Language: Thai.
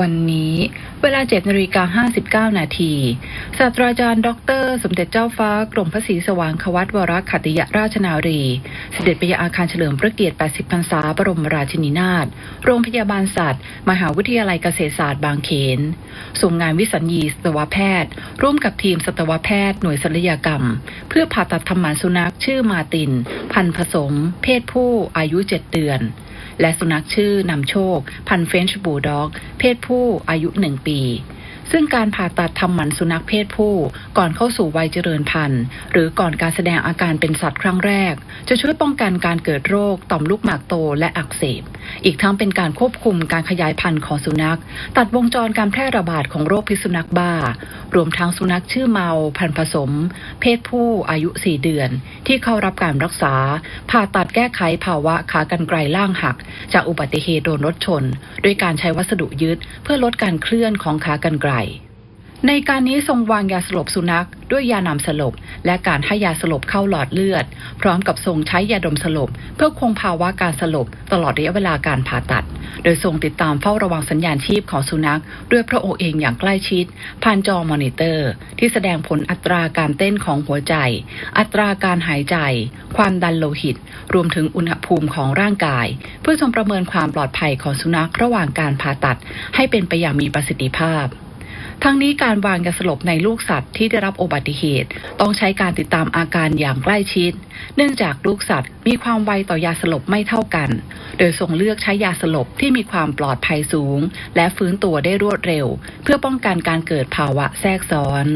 วันนี้เวลา7นาฬิกา59 นาทีศาสตราจารย์ ดร สมเด็จเจ้าฟ้ากรมพระศรีสว่างควัตวรขัติยราชนารี เสด็จไปยังอาคารเฉลิมพระเกียรติ 80 พรรษา บรมราชินีนาถ โรงพยาบาลสัตว์ มหาวิทยาลัยเกษตรศาสตร์บางเขนส่งงานวิสัญญีสัตวแพทย์ ร่วมกับทีมสัตวแพทย์หน่วยศัลยกรรม เพื่อผ่าตัดทำหมันสุนัขชื่อมาติน พันธ์ผสม เพศผู้อายุ 7 เดือน และสุนัขชื่อนำโชค พันเฟรนช์บูลด็อก เพศผู้อายุหนึ่งปี ซึ่งการผ่าตัดทำหมันสุนัขเพศผู้ ก่อนเข้าสู่วัยเจริญพันธุ์ หรือก่อนการแสดงอาการเป็นสัตว์ครั้งแรก จะช่วยป้องกันการเกิดโรคต่อมลูกหมากโตและอักเสบ อีกทั้งเป็นการควบคุมการขยายพันธุ์ของสุนัข ตัดวงจรการแพร่ระบาดของโรคพิษสุนัขบ้า รวมทั้งสุนัขชื่อเมา พันธุ์ผสม เพศผู้อายุ 4 เดือน ที่เข้ารับการรักษา ผ่าตัดแก้ไขภาวะขากรรไกรล่างหัก จากอุบัติเหตุโดนรถชน ด้วยการใช้วัสดุยึดเพื่อลดการเคลื่อนของขากรรไกรรในการนี้ทรงวางยาสลบสุนัข ด้วยยานำสลบ และการให้ยาสลบเข้าหลอดเลือด พร้อมกับทรงใช้ยาดมสลบ เพื่อคงภาวะการสลบ ตลอดระยะเวลาการผ่าตัด โดยทรงติดตามเฝ้าระวังสัญญาณชีพของสุนัข ด้วยพระองค์เองอย่างใกล้ชิด ผ่านจอมอนิเตอร์ ที่แสดงผลอัตราการเต้นของหัวใจ อัตราการหายใจ ความดันโลหิต รวมถึงอุณหภูมิของร่างกาย เพื่อทรงประเมินความปลอดภัยของสุนัขระหว่างการผ่าตัด ให้เป็นไปอย่างมีประสิทธิภาพ ทั้งนี้การวางยาสลบในลูกสัตว์ที่ได้รับอุบัติเหตุ ต้องใช้การติดตามอาการอย่างใกล้ชิด เนื่องจากลูกสัตว์มีความไวต่อยาสลบไม่เท่ากัน โดยทรงเลือกใช้ยาสลบที่มีความปลอดภัยสูง และฟื้นตัวได้รวดเร็ว เพื่อป้องกันการเกิดภาวะแทรกซ้อน